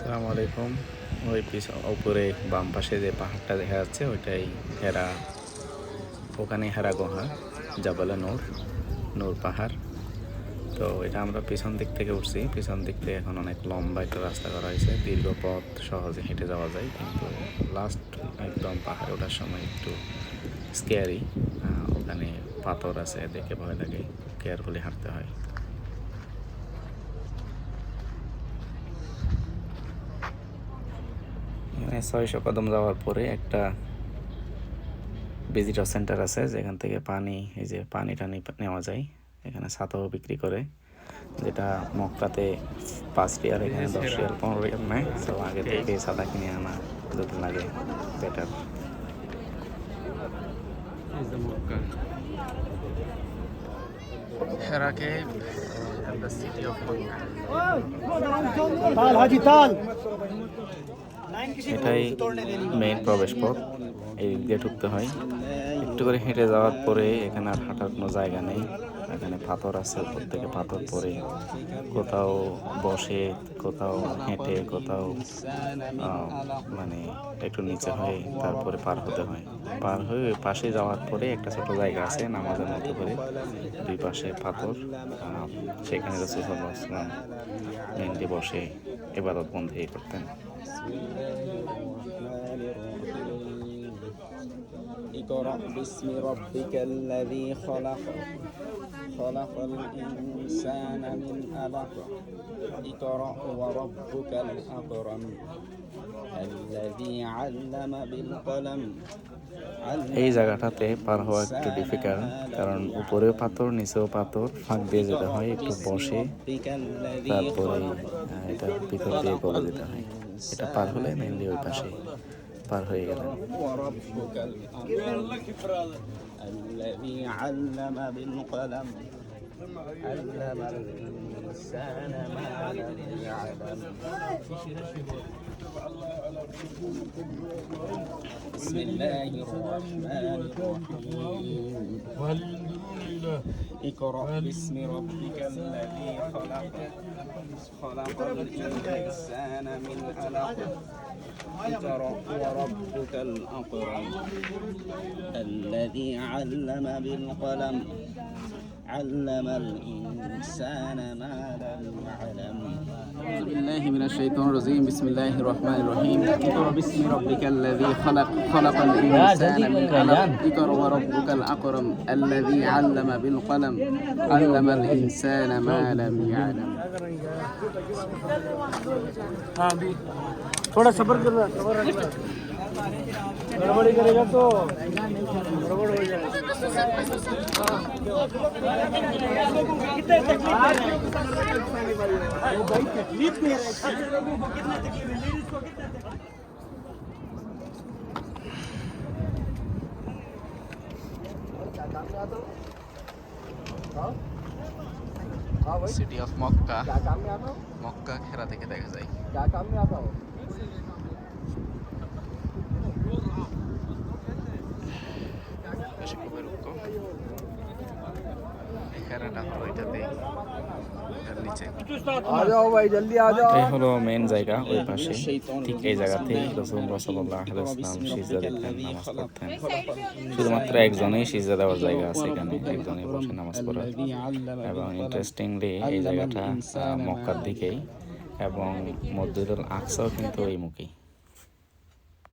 আসসালামু আলাইকুম। ওই পিছন উপরে বাম পাশে যে পাহাড়টা দেখা যাচ্ছে, ওইটাই হেরা, ওখানে হেরা গুহা, জাবালা নূর নূর পাহাড়। তো এটা আমরা পিছন দিক থেকে উঠছি। পিছন দিক থেকে এখন অনেক লম্বা একটা রাস্তা করা হয়েছে। দীর্ঘ পথ সহজে হেঁটে যাওয়া যায়, কিন্তু লাস্ট একদম পাহাড়ে ওঠার সময় একটু স্কেয়ারি ওখানে পাথর আছে, দেখে ভয় লাগে। কেয়ারফুলি হাঁটতে হয়। ছয়শো কদম যাওয়ার পরে একটা ভিজিটর সেন্টার আছে যেখান থেকে পানি এই যে পানি টানি নেওয়া যায় এখানে ছাতাও বিক্রি করে যেটা মক্কাতে পাঁচ রিয়াল এখানে দশ রিয়াল পনেরো রিয়াল নেয়। তো আগে থেকে ছাতা কিনে আনা যদি লাগে better Hira cave and the city of এটাই মেইন প্রবেশ পথ। এই দিক দিয়ে ঢুকতে হয়। একটু করে হেঁটে যাওয়ার পরে এখানে আর হাঁটার কোনো জায়গা নেই। এখানে পাথর আছে উপর থেকে পাথর পরে। কোথাও বসে, কোথাও হেঁটে, কোথাও মানে একটু নিচে হয়ে তারপরে পার হতে হয়। পার হয়ে পাশে যাওয়ার পরে একটা ছোট জায়গা আছে নামাজের মতো করে দুই পাশে পাথর সেখানে রসুল সাল্লাম মেনলি বসে এবাদত বন্ধই করতেন। اقرأ باسم ربك الذي خلق خلق الإنسان من علق اقرأ وربك الأكرم الذي علم بالقلم علم এই জায়গাটাতে পার হওয়া একটু ডিফিকাল্ট কারণ উপরেও পাথর নিচেও পাথর ফাঁক দিয়ে যেতে হয় একটু বসে ربك الذي তারপরে خلق আহ, এটা ভিতর দিয়ে গলে যেতে হয় এটা পার হলে মেনলি ওই পাশে পার হয়ে গেলেন وربك الأكرم الذي علم بسم الله الرحمن الرحيم. اقرأ باسم ربك الذي خلق. خلق الإنسان من علق. اقرأ وربك الأكرم الذي علم بالقلم. علم الإنسان ما لم يعلم. أعوذ بالله من الشيطان الرجيم. بسم الله الرحمن الرحيم. باسم ربك الذي خلق خلق الإنسان من علق اقرأ وربك الأكرم الذي علم بالقلم علم الإنسان ما لم يعلم हाँ भी थोड़ा सबर करना सबर रखना गड़बड़ी करेगा तो गड़बड़ हो जाएगा वो भाई तकलीफ में है कितना तकलीफ है लेडीज को कितना সিটি অফ মক্কা মক্কা খেরা থেকে দেখা যায় খেরাটা তো এটাতেই হলো জায়গা ওই পাশে। ঠিক এই জায়গাতেই শুধুমাত্র একজনেই সিজা দেওয়ার জায়গা আছে এখানে একজনে বসে নামাজ পড়ার এবং ইন্টারেস্টিংলি এই জায়গাটা মক্কার দিকেই এবং মসজিদুল আকসাও কিন্তু এই মুখেই।